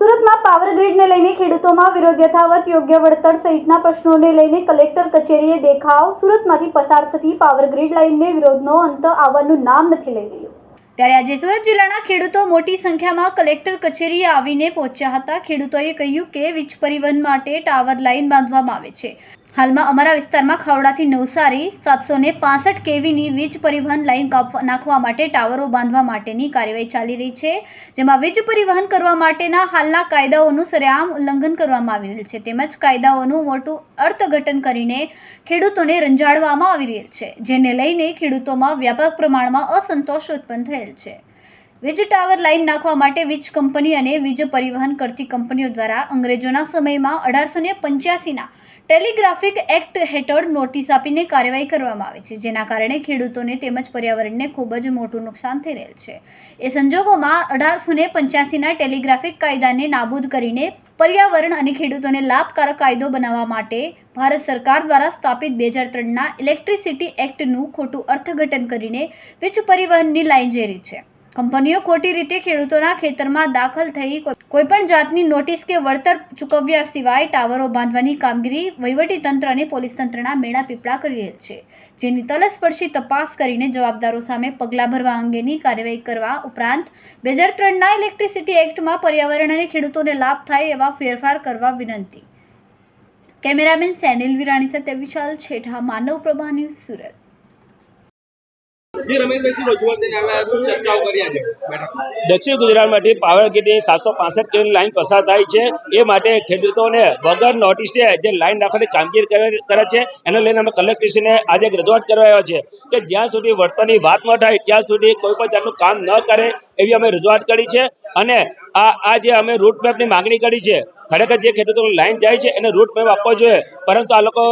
સુરતમાં પાવર ગ્રીડને લઈને ખેડૂતોમાં વિરોધ યથાવત, યોગ્ય વળતર સહિતના પ્રશ્નોને લઈને કલેક્ટર કચેરીએ દેખાવ. સુરતમાંથી પસાર થતી પાવર ગ્રીડ લાઇનને વિરોધનો અંત આવવાનું નામ નથી લઈ રહ્યું. ત્યારે આજે સુરત જિલ્લાના ખેડૂતો મોટી સંખ્યામાં કલેક્ટર કચેરીએ આવીને પહોંચ્યા હતા. ખેડૂતોએ કહ્યું કે વીજ પરિવહન માટે ટાવર લાઇન બાંધવામાં આવે છે. હાલમાં અમારા વિસ્તારમાં ખાવડાથી નવસારી સાતસો ને પાસઠ કેવીની વીજ પરિવહન લાઇન નાખવા માટે ટાવરો બાંધવા માટેની કાર્યવાહી ચાલી રહી છે, જેમાં વીજ પરિવહન કરવા માટેના હાલના કાયદાઓનું સરેઆમ ઉલ્લંઘન કરવામાં આવી રહ્યું છે. તેમજ કાયદાઓનું મોટું અર્થઘટન કરીને ખેડૂતોને રંજાડવામાં આવી રહેલ છે, જેને લઈને ખેડૂતોમાં વ્યાપક પ્રમાણમાં અસંતોષ ઉત્પન્ન થયેલ છે. વીજ ટાવર લાઇન નાખવા માટે વીજ કંપની અને વીજ પરિવહન કરતી કંપનીઓ દ્વારા અંગ્રેજોના સમયમાં અઢારસો ને પંચ્યાસીના ટેલિગ્રાફિક એક્ટ હેઠળ નોટિસ આપીને કાર્યવાહી કરવામાં આવે છે, જેના કારણે ખેડૂતોને તેમજ પર્યાવરણને ખૂબ જ મોટું નુકસાન થઈ રહેલ છે. એ સંજોગોમાં અઢારસો ને પંચ્યાસીના ટેલિગ્રાફિક કાયદાને નાબૂદ કરીને પર્યાવરણ અને ખેડૂતોને લાભકારક કાયદો બનાવવા માટે ભારત સરકાર દ્વારા સ્થાપિત બે હજાર ત્રણના ઇલેક્ટ્રિસિટી એક્ટનું ખોટું અર્થઘટન કરીને વીજ પરિવહનની લાઇન જેરી છે. કંપનીઓ ખોટી રીતે ખેડૂતોના ખેતરમાં દાખલ થઈ કોઈ- કોઈપણ જાતની નોટિસ કે વળતર ચૂકવ્યા સિવાય ટાવરો બાંધવાની કામગીરી વહીવટી તંત્ર અને પોલીસ તંત્રના મેળા પીપળા કરી રહેલ છે, જેની તલસ્પર્શી તપાસ કરીને જવાબદારો સામે પગલાં ભરવા અંગેની કાર્યવાહી કરવા ઉપરાંત બે હજાર ત્રણના ઇલેક્ટ્રિસિટી એક્ટમાં પર્યાવરણ અને ખેડૂતોને લાભ થાય એવા ફેરફાર કરવા વિનંતી. કેમેરામેન સેનિલ વિરાણી સાથે વિશાલ છેઠા, માનવ પ્રભા ન્યૂઝ સુરત. જી રમેશભાઈ રજૂઆત પાવર ગ્રીડની સાતસો પાસઠ કિલોની લાઈન પસાર થાય છે, એ માટે ખેડૂતોને વગર નોટિસે જે લાઈન નાખવાની કામગીરી કરે છે, એને લઈને અમે કલેક્ટરશ્રીને આજે રજૂઆત કરવા આવ્યા છે કે જ્યાં સુધી વળતરની વાત ન થાય, ત્યાં સુધી કોઈ પણ જાતનું કામ ન કરે, એવી અમે રજૂઆત કરી છે. અને આ આ જે અમે રૂટ મેપની માગણી કરી છે ખરેખર જે ખેડૂતોની લાઈન જાય છે એને રૂટ મેપ આપવો જોઈએ. પરંતુ આ લોકો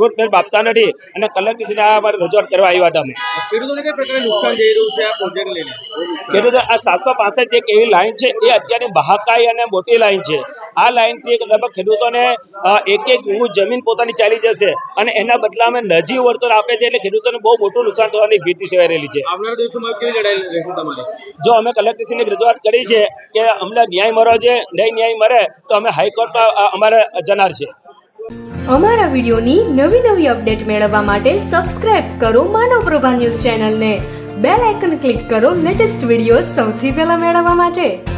રૂટ મેપ આપતા નથી અને કલેક્ટરશ્રીને આ અમારે રજૂઆત કરવા આવ્યા હતા અમે. ખેડૂતોને કઈ પ્રકારે નુકસાન જઈ રહ્યું છે આ પ્રોજેક્ટ લઈને? ખેડૂતો આ સાતસો પાસઠ જે કેવી લાઈન છે એ અત્યારની બહાકાઈ અને મોટી લાઈન છે. આ લાઈનથી લગભગ ખેડૂતોને એક એક વીઘું જમીન પોતાની ચાલી જશે અને એના બદલામાં નજીવ વળતર આપે છે એટલે ખેડૂતોને બહુ મોટું નુકસાન થવાની ભીતિ સેવાઈ રહેલી છે. આવનારા દિવસોમાં કેવી લડાઈ રહેશે તમારી? જો અમે કલેક્ટરશ્રીને રજૂઆત કરી છે કે અમને ન્યાય મળવો છે નહીં ન્યાય મળે તો અમે હાઈકોર્ટમાં અ, અમારે જનાર છે. અમારા વિડિયોની નવી નવી અપડેટ મેળવવા માટે સબસ્ક્રાઇબ કરો માનવ પ્રભા ન્યૂઝ ચેનલને. બેલ આઇકન ક્લિક કરો લેટેસ્ટ વીડિયો સૌથી પહેલા મેળવવા માટે.